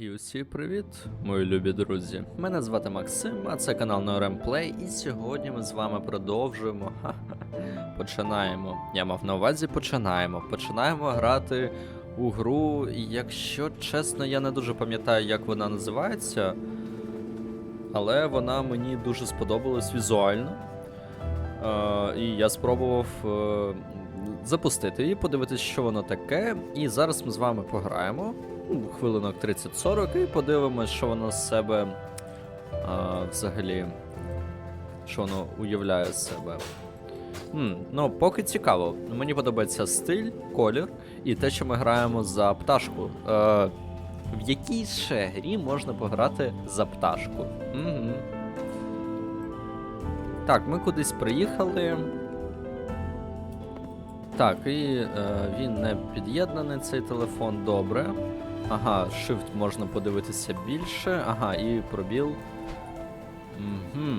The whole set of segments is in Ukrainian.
І усі привіт, мої любі друзі. Мене звати Максим, а це канал NoRem Play, і сьогодні ми з вами продовжуємо. Ха-ха. Починаємо. Я мав на увазі починаємо. Починаємо грати у гру, якщо чесно, я не дуже пам'ятаю, як вона називається. Але вона мені дуже сподобалась візуально. Е, і я спробував е, запустити її, подивитися, що воно таке. І зараз ми з вами пограємо хвилинок 30-40 і подивимось, що воно з себе а, взагалі. Що воно уявляє з себе. М, ну, поки цікаво. Мені подобається стиль, колір і те, що ми граємо за пташку. Е, в якій ще грі можна пограти за пташку? Угу. Так, ми кудись приїхали. Так, і е, він не під'єднаний цей телефон, добре. Ага, Shift можна подивитися більше. Ага, і пробіл. Угу.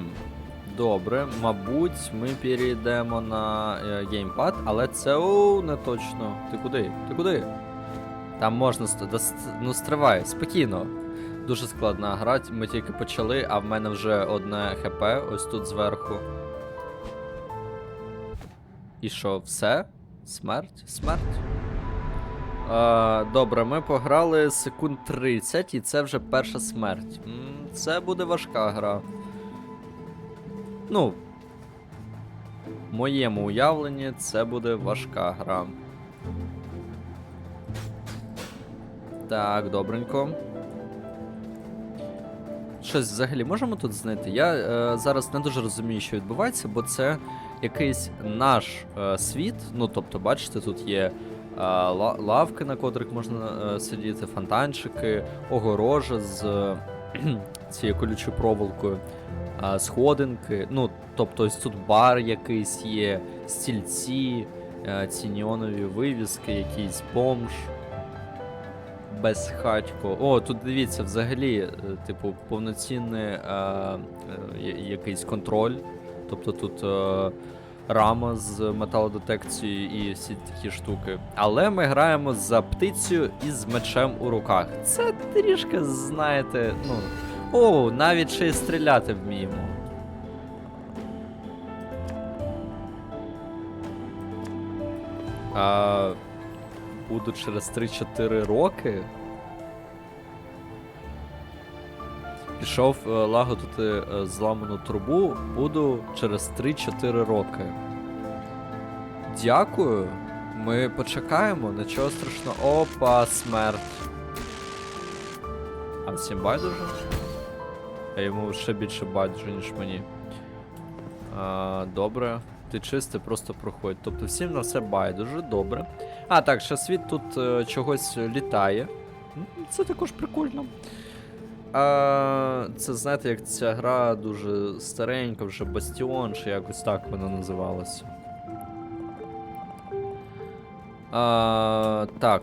Добре, мабуть, ми перейдемо на е, геймпад, але це о, не точно. Ти куди? Ти куди? Там можна да ну стривай, спокійно. Дуже складна гра, ми тільки почали, а в мене вже одне ХП ось тут зверху. І що, все? Смерть? Смерть? Добре, ми пограли секунд 30, і це вже перша смерть. Це буде важка гра. Ну. В моєму уявленні це буде важка гра. Так, добренько. Щось взагалі можемо тут знайти? Я е, зараз не дуже розумію, що відбувається, бо це якийсь наш е, світ. Ну, тобто, бачите, тут є лавки, на котрих можна е, сидіти, фонтанчики, огорожа з е, цією колючою проволокою, е, сходинки. Ну, тобто, ось тут бар якийсь є, стільці, е, ці неонові вивіски, якийсь бомж. Безхатько. О, тут дивіться, взагалі, е, типу, повноцінний е, е, якийсь контроль. Тобто тут е, рама з металодетекцією і всі такі штуки. Але ми граємо за птицею із мечем у руках. Це трішки, знаєте, ну. О, навіть ще й стріляти вміємо. А, буду через 3-4 роки. Пішов е, лагодити е, зламану трубу, буду через 3-4 роки. Дякую. Ми почекаємо, нічого страшного. Опа, смерть. А всім байдуже? А йому ще більше байдуже, ніж мені. А, добре. Ти чистий, просто проходь. Тобто всім на все байдуже, добре. А, так, ще світ тут е, чогось літає. Це також прикольно. А, це знаєте, як ця гра дуже старенька, вже Бастіон, чи якось так вона називалася. А, так.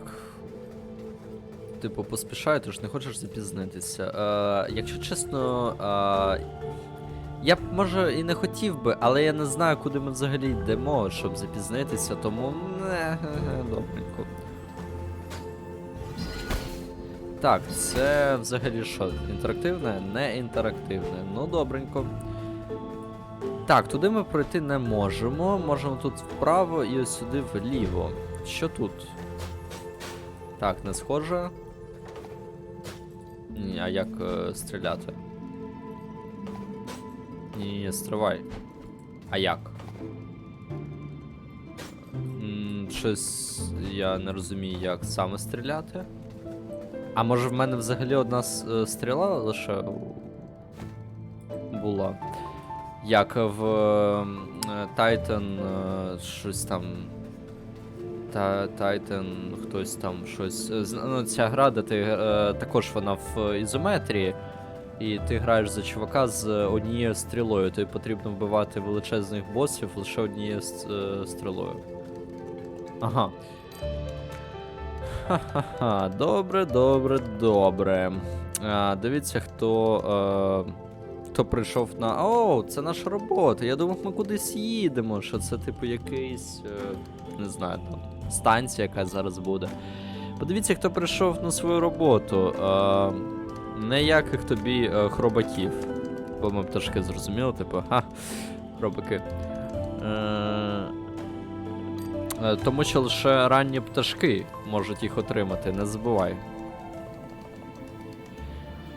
Типу, поспішай, ти ж не хочеш запізнитися. А, якщо чесно, а, я б може і не хотів би, але я не знаю, куди ми взагалі йдемо, щоб запізнитися, тому. не, Добренько. Так, це взагалі що? Інтерактивне? Не інтерактивне. Ну, добренько. Так, туди ми пройти не можемо. Можемо тут вправо і ось сюди вліво. Що тут? Так, не схоже. Ні, а як е, стріляти? Ні, ні, стривай. А як? М, Щось я не розумію, як саме стріляти. А може в мене взагалі одна е, стріла лише була. Як в ем, е, Titan е, щось там. Та Titan, хтось там щось. Ну, ця гра, де ти також вона в ізометрії. І ти граєш за чувака з однією стрілою. Тобі потрібно вбивати величезних босів лише однією стрілою. Ага. Ха-ха-ха. Добре, добре, добре. А, дивіться, хто. Е, хто прийшов на. О, це наша робота. Я думав, ми кудись їдемо. Що це, типу, якийсь. Е, не знаю, там. Станція, яка зараз буде. Подивіться, хто прийшов на свою роботу. Е, ніяких тобі хробаків. Бо ми пташки зрозуміли, типу, ха, хробаки. Тому що лише ранні пташки можуть їх отримати, не забувай.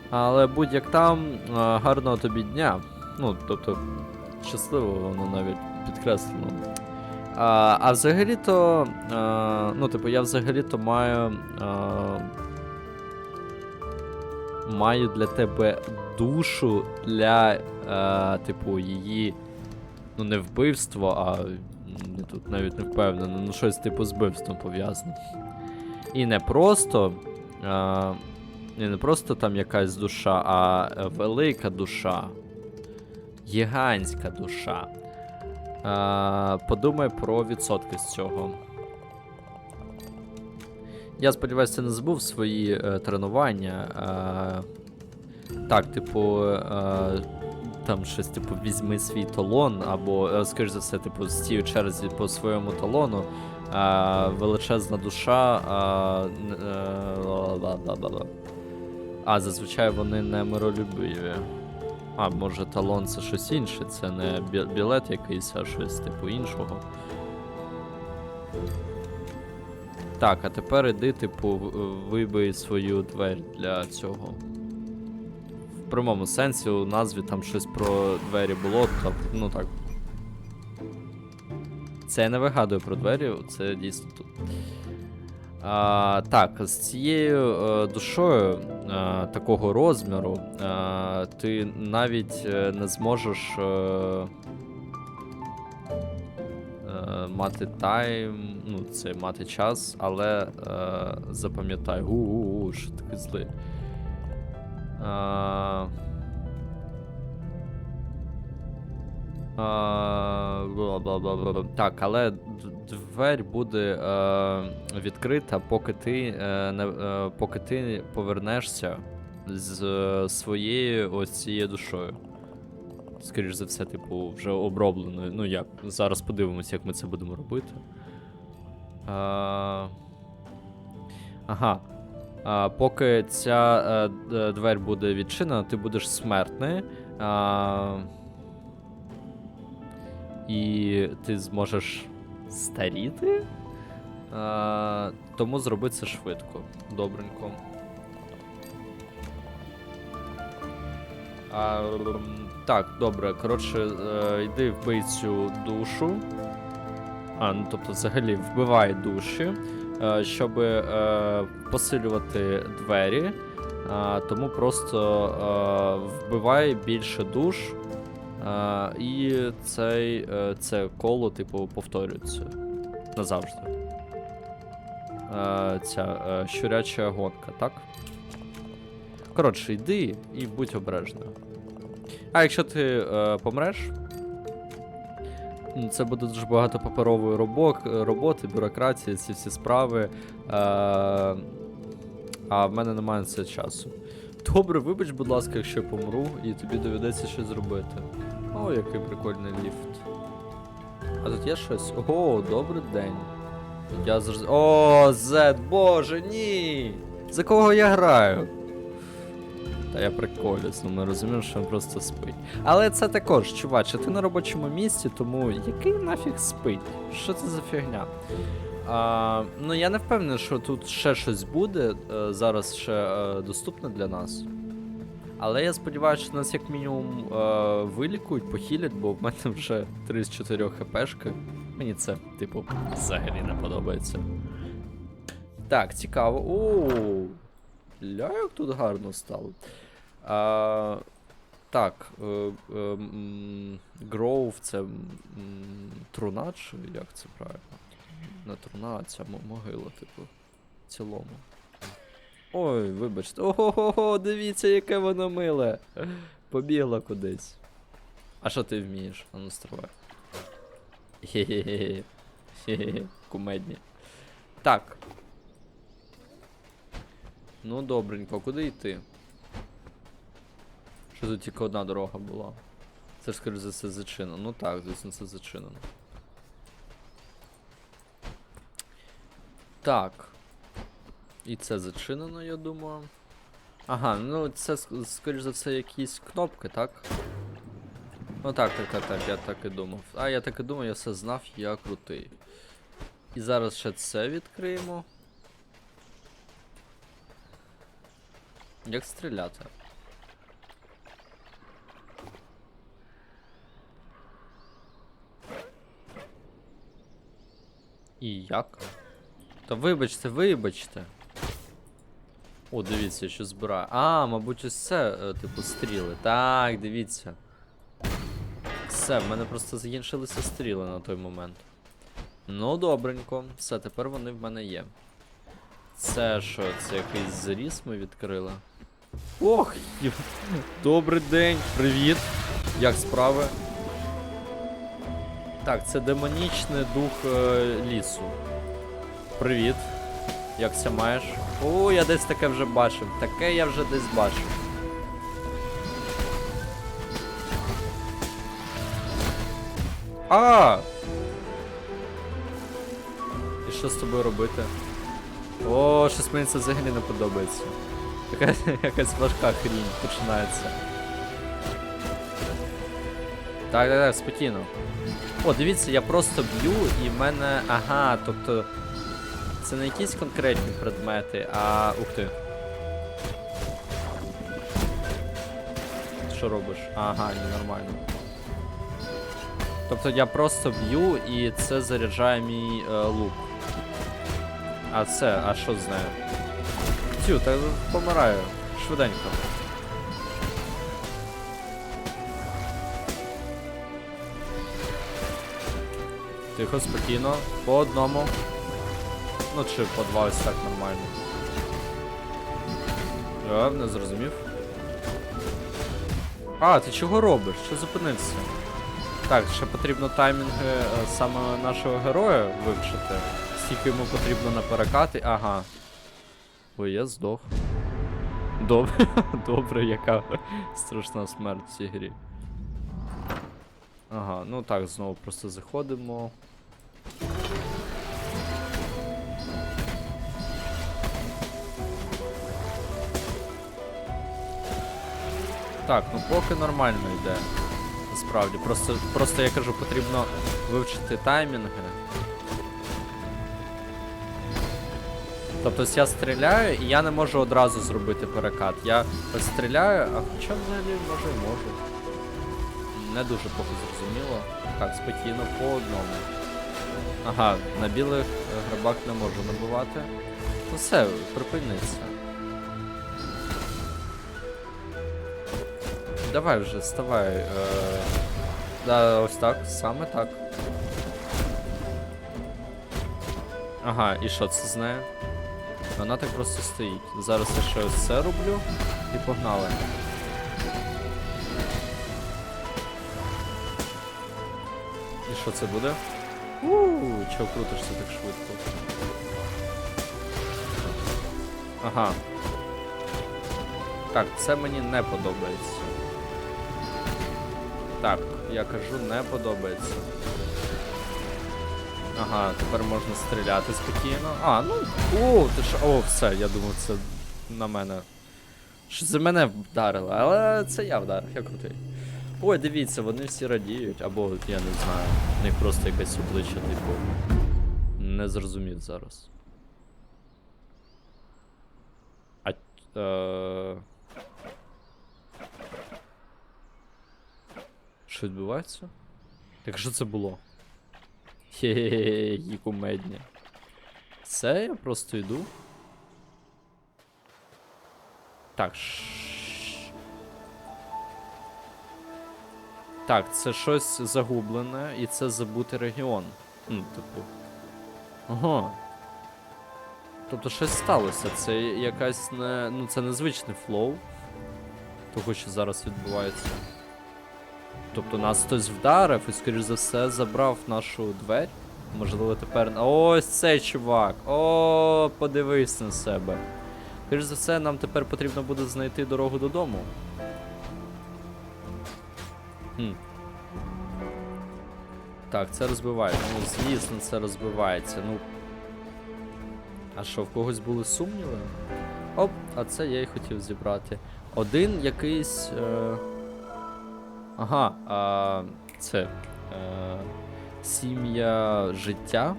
Але будь-як там, е, гарного тобі дня. Ну, тобто, щасливо воно навіть підкреслено. А, а взагалі-то, е, ну, типу, я взагалі-то маю. Е, маю для тебе душу для, е, типу, її. Ну, не вбивство, а. Я тут навіть не впевнений, ну щось типу з вбивством пов'язане. І не просто. Е, і не просто там якась душа, а е, велика душа. Гігантська душа. Е, подумай про відсотки з цього. Я сподіваюся, не забув свої е, тренування. Е, так, типу, е, там щось, типу, візьми свій талон, або, е, скоріш за все, типу, стій черзі по своєму талону. Е, величезна душа. Н- е, а, зазвичай вони не миролюбиві. А, може талон це щось інше, це не бі- білет якийсь, а щось типу іншого. Так, а тепер іди, типу, вибий свою двері для цього. В прямому сенсі у назві там щось про двері було, тобто, ну так. Це я не вигадую про двері, це дійсно тут. А, так, з цією е, душою е, такого розміру е, ти навіть не зможеш е, е, мати тайм, ну, це мати час, але е, запам'ятай, у-у-у, що таке злий. Так, але д- двері буде е, відкрита, поки ти, е, не, е, поки ти повернешся з своєю ось цією душою. Скоріш за все, типу, вже обробленою. Ну як, зараз подивимося, як ми це будемо робити. Ага. Поки ця е, д- двері буде відчинена, ти будеш смертний. І ти зможеш старіти. Тому зроби це швидко. Добренько. А, так, добре. Коротше, е, йди вбий цю душу. А, ну тобто, взагалі, вбивай душі, щоб е, посилювати двері. Тому просто е, вбивай більше душ. І цей, е, це коло, типу, повторюється назавжди. Е, ця е, щуряча гонка, так? Коротше, йди і будь обережною. А якщо ти е, помреш, це буде дуже багато паперової робок, роботи, бюрократії, ці всі справи. Е, а в мене немає на це часу. Добре, вибач, будь ласка, якщо я помру, і тобі доведеться щось зробити. О, який прикольний ліфт. А тут є щось? Ого, добрий день. Я завжди. О, Зет, боже, ні! За кого я граю? Та я приколюсь, ну ми розуміємо, що він просто спить. Але це також, чуваче, ти на робочому місці, тому який нафіг спить? Що це за фігня? А, ну я не впевнений, що тут ще щось буде е, зараз ще е, доступне для нас. Але я сподіваюся, що нас як мінімум е, вилікують, похилять, бо в мене вже 3 з 4 хпшки. Мені це, типу, взагалі не подобається. Так, цікаво. О, ля, як тут гарно стало. А, так, е, е, м, Grove це труна, чи як це правильно? Не труна, а ця могила, типу, в цілому. Ой, вибачте. Ого-го, дивіться, яке воно миле. Побігла кудись. А що ти вмієш? А ну стривай. Хе-хе-хе. Хе-хе-хе. Кумедні. Так. Ну, добренько, куди йти? Що тут тільки одна дорога була? Це ж скоріше за все зачинено. Ну так, звісно, це зачинено. Так. І це зачинено, я думаю. Ага, ну це скоріш за все якісь кнопки, так? Ну так, так, так, так, я так і думав. А я так і думав, я все знав, я крутий. І зараз ще це відкриємо. Як стріляти? І як? Та вибачте, вибачте. О, дивіться, що збираю. А, мабуть, ось це, е, типу, стріли. Так, дивіться. Все, в мене просто закінчилися стріли на той момент. Ну, добренько. Все, тепер вони в мене є. Це що, це якийсь заріс ми відкрили? Ох, добрий день, привіт. Як справи? Так, це демонічний дух е, лісу. Привіт. Як ся маєш? О, я десь таке вже бачив. Таке я вже десь бачив. А! І що з тобою робити? О, щось мені це взагалі не подобається. Така якась важка хрінь починається. Так, так, так, спокійно. О, дивіться, я просто б'ю і в мене. Ага, тобто. Це не якісь конкретні предмети, а. Ух ти. Що робиш? Ага, ні, нормально. Тобто я просто б'ю і це заряджає мій е, лук. А це, а що з нею? Тю, та помираю. Швиденько. Тихо, спокійно. По одному. Ну чи по два ось так нормально. Я не зрозумів. А, ти чого робиш? Що зупинився? Так, ще потрібно таймінги е, саме нашого героя вивчити. Скільки йому потрібно на перекати. Ага. Ой, я здох. Добре, добре, яка страшна смерть в цій грі. Ага, ну так, знову просто заходимо. Так, ну поки нормально йде. Насправді. Просто, просто я кажу, потрібно вивчити таймінги. Тобто я стріляю і я не можу одразу зробити перекат. Я стріляю, а хоча взагалі може і можу. Не дуже поки зрозуміло. Так, спокійно, по одному. Ага, на білих грибах не можу набивати. Ну все, припиниться. Давай вже, вставай. Е... Да, ось так, саме так. Ага, і що це з нею? Вона так просто стоїть. Зараз я ще ось це роблю і погнали. І що це буде? Ууу, чого крутишся так швидко? Ага. Так, це мені не подобається. Так, я кажу, не подобається. Ага, тепер можна стріляти спокійно. А, ну. О, ти що. О, все, я думав, це на мене. Що за мене вдарило, але це я вдарив, я крутий. Ой, дивіться, вони всі радіють, або я не знаю. В них просто якесь обличчя, типу. Не зрозумів зараз. А. Е... Що відбувається? Так що це було? Хе-хе-хе, які кумедні. Це я просто йду. Так. ш- Так, це щось загублене, і це забутий регіон. Ну, типу. Ага. Тобто щось сталося. Це якась не. Ну, це незвичний флоу. Того, що зараз відбувається. Тобто нас хтось вдарив і, скоріш за все, забрав нашу двері. Можливо, тепер. Ось цей чувак! О, подивись на себе. Скоріш за все, нам тепер потрібно буде знайти дорогу додому. Хм. Так, це розбивається. Ну, звісно, це розбивається. Ну. А що, в когось були сумніви? Оп, а це я й хотів зібрати. Один якийсь. Е... Ага, а, це. Е... Сім'я життя.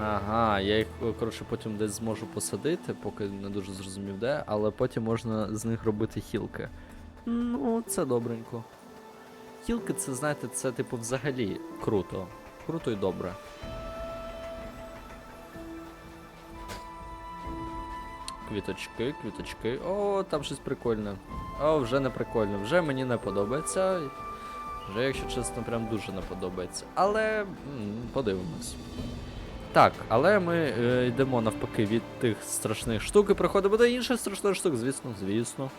Ага, я їх, коротше, потім десь зможу посадити, поки не дуже зрозумів де, але потім можна з них робити хілки. Ну, це добренько. Хілки, це, знаєте, це типу взагалі круто. Круто і добре. Квіточки, квіточки. О, там щось прикольне. О, вже не прикольно. Вже мені не подобається. Вже, якщо чесно, прям дуже не подобається. Але подивимось. Так, але ми е, йдемо навпаки від тих страшних штук і приходимо до інших страшних штук, звісно, звісно.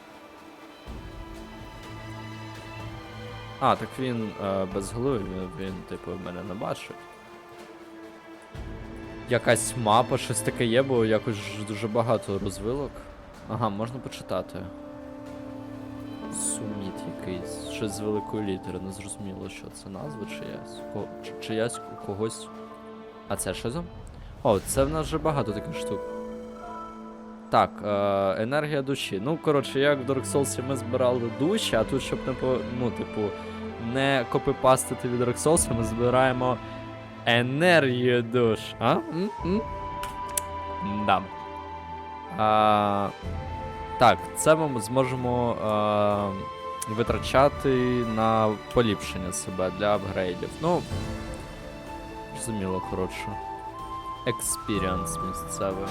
А, так він е, без голови, він, він, типу, мене не бачить. Якась мапа, щось таке є, бо якось дуже багато розвилок. Ага, можна почитати. Суміт якийсь. Щось з великої літери, не зрозуміло, що це назва чиясь. Ко, чи, чиясь когось. А це що за? О, це в нас вже багато таких штук. Так, е, енергія душі. Ну, коротше, як в Dark Souls ми збирали душі, а тут, щоб не по. Ну, типу, не копипастити від Dark Souls, ми збираємо енергію душ. А? Да. А, так, це ми зможемо е, витрачати на поліпшення себе для апгрейдів. Ну, зрозуміло, коротше. Експіріанс місцевий.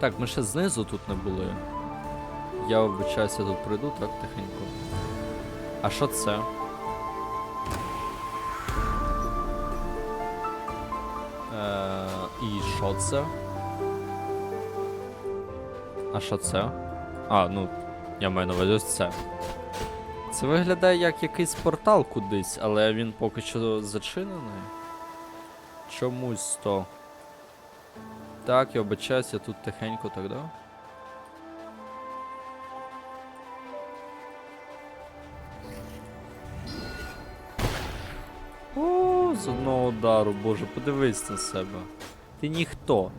Так, ми ще знизу тут не були. Я вибачаюся, тут пройду так тихенько. А що це? Е, і що це? А що це? А, ну, я маю на увазі це. Це виглядає як якийсь портал кудись, але він поки що зачинений. Чомусь то. Так, я обичаюсь, я тут тихенько так, да? З одного удару, боже, подивись на себе. Ти ніхто.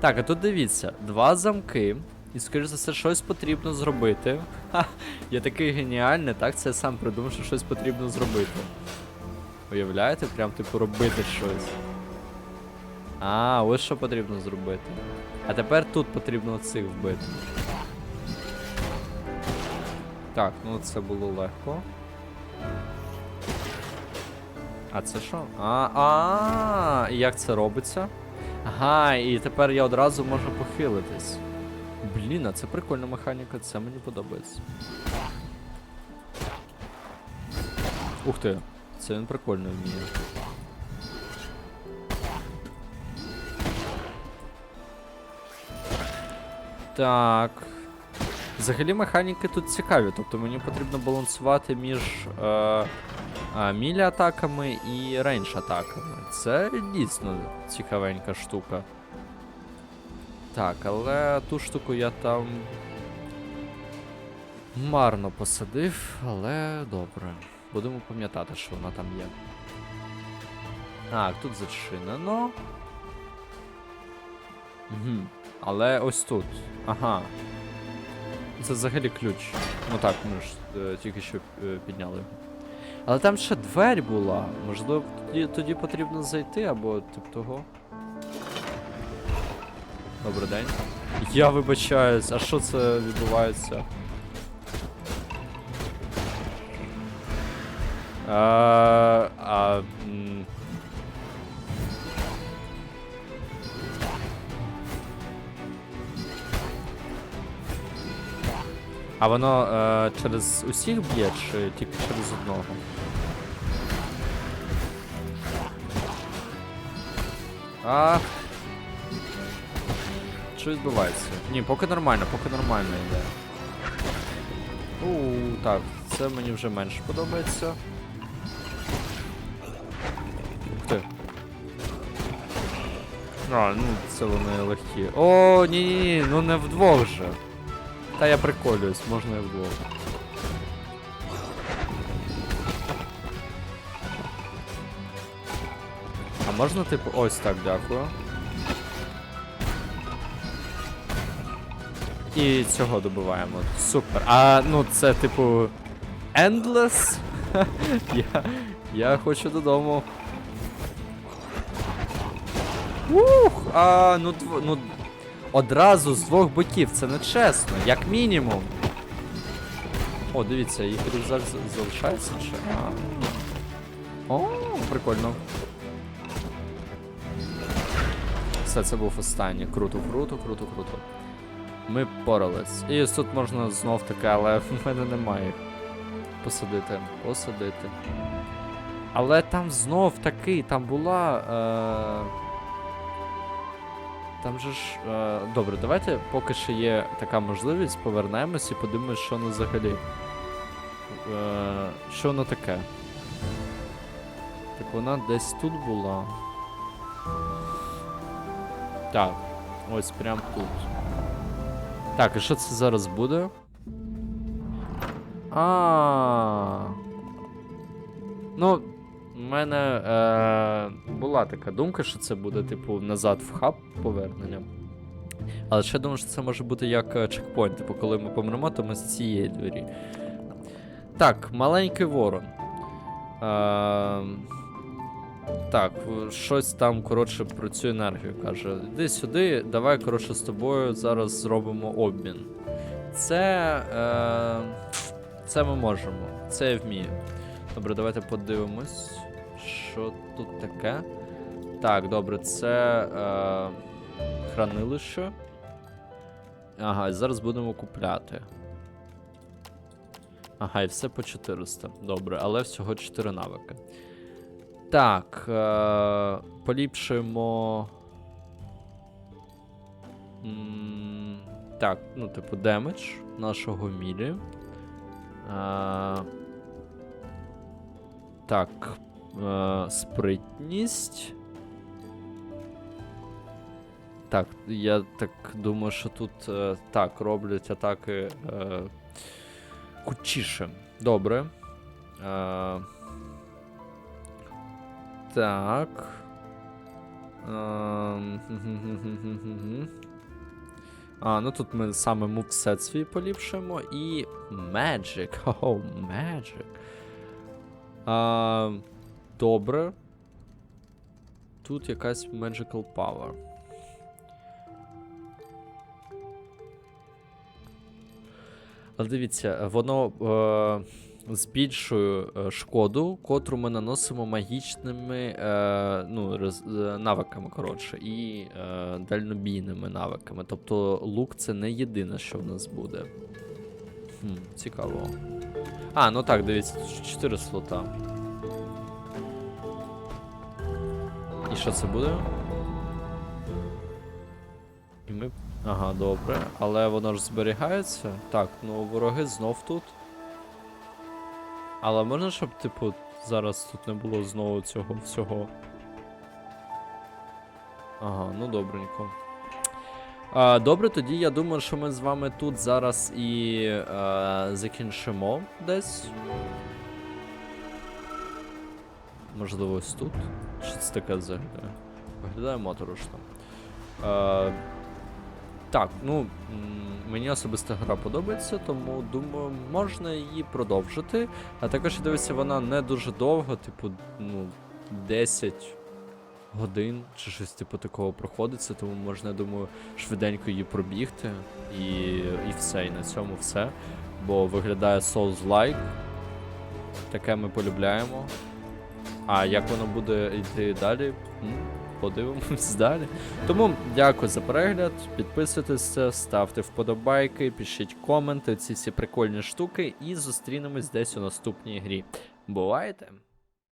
Так, а тут дивіться, два замки. І, скоріш за все, щось потрібно зробити. Ха, я такий геніальний, так? Це я сам придумав, що щось потрібно зробити. Уявляєте, прям типу робити щось. А, ось що потрібно зробити. А тепер тут потрібно цих вбити. Так, ну це було легко. А це що? А, а, і як це робиться? Ага, і тепер я одразу можу похилитись. Блін, а це прикольна механіка, це мені подобається. Ух ти, це він прикольно вміє. Так. Взагалі механіки тут цікаві, тобто мені потрібно балансувати між е, мілі атаками і рейндж атаками. Це дійсно цікавенька штука. Так, але ту штуку я там марно посадив, але добре. Будемо пам'ятати, що вона там є. Так, тут зачинено. Угу. Але ось тут. Ага. Це взагалі ключ. Ну так, ми ж е, тільки що е, підняли. Але там ще двері була. Можливо, тоді, тоді потрібно зайти або тип того. Добрий день. Я вибачаюсь, а що це відбувається? А, а, а воно е, через усіх б'є чи тільки через одного? А. Що відбувається? Ні, поки нормально, поки нормально йде. У, так, це мені вже менше подобається. Ух ти. А, ну це вони легкі. О, ні, ні, ні, ну не вдвох же. Та я приколююсь, можна і вдвох. Можна, типу, ось так, дякую. І цього добиваємо. Супер. А ну це типу. Endless? я, я хочу додому. Ух! А, ну, дв... ну одразу з двох боків, це не чесно, як мінімум. О, дивіться, їх рюкзак залишається чи. А. О, прикольно. Все, це був останній. Круто, круто, круто, круто. Ми порались. І тут можна знов таке, але в мене немає. Посадити, посадити. Але там знов таки, там була. Е... Там же ж. Е... Добре, давайте поки що є така можливість, повернемось і подивимось, що воно взагалі. Е... Що воно таке? Так вона десь тут була. Так, ось прям тут. Так, і що це зараз буде? А. Ну, в мене е, була така думка, що це буде, типу, назад в хаб повернення. Але ще думаю, що це може бути як е, чекпоінт. Типу, коли ми помремо, то ми з цієї двері. Так, маленький ворон. Е, так, щось там, коротше, про цю енергію каже. Іди сюди, давай, коротше, з тобою зараз зробимо обмін. Це. Е, це ми можемо. Це я вмію. Добре, давайте подивимось, що тут таке. Так, добре, це е, хранилище. Ага, і зараз будемо купляти. Ага, і все по 400. Добре, але всього 4 навики. Так, е, поліпшуємо. М, Так, ну, типу, демедж нашого мілі. Е, так. Е, спритність. Так, я так думаю, що тут е, так роблять атаки е, кучіше. Добре. Е, так. Ем. А, ну тут ми саме мувсет свій поліпшуємо і Magic. О, Magic. А, добре. Тут якась Magical Power. Але дивіться, воно е, збільшує е, шкоду, котру ми наносимо магічними е, ну, роз, е, навиками, коротше, і е, дальнобійними навиками. Тобто лук це не єдине, що в нас буде. Хм, цікаво. А, ну так, дивіться, 4 слота. І що це буде? І ми. Ага, добре. Але воно ж зберігається. Так, ну вороги знов тут. Але можна, щоб, типу, зараз тут не було знову цього всього. Ага, ну добренько. А, добре, тоді я думаю, що ми з вами тут зараз і е, закінчимо десь. Можливо, ось тут. Що це таке взагалі? Виглядає моторошно. Е, так, ну мені особисто гра подобається, тому думаю, можна її продовжити. А також я дивлюся, вона не дуже довго, типу, ну, 10 годин чи щось типу такого проходиться, тому можна, я думаю, швиденько її пробігти і, і все, і на цьому все. Бо виглядає Souls-like. Таке ми полюбляємо. А як воно буде йти далі? Подивимось далі. Тому дякую за перегляд. Підписуйтесь, ставте вподобайки, пишіть коменти, ці всі прикольні штуки, і зустрінемось десь у наступній грі. Бувайте!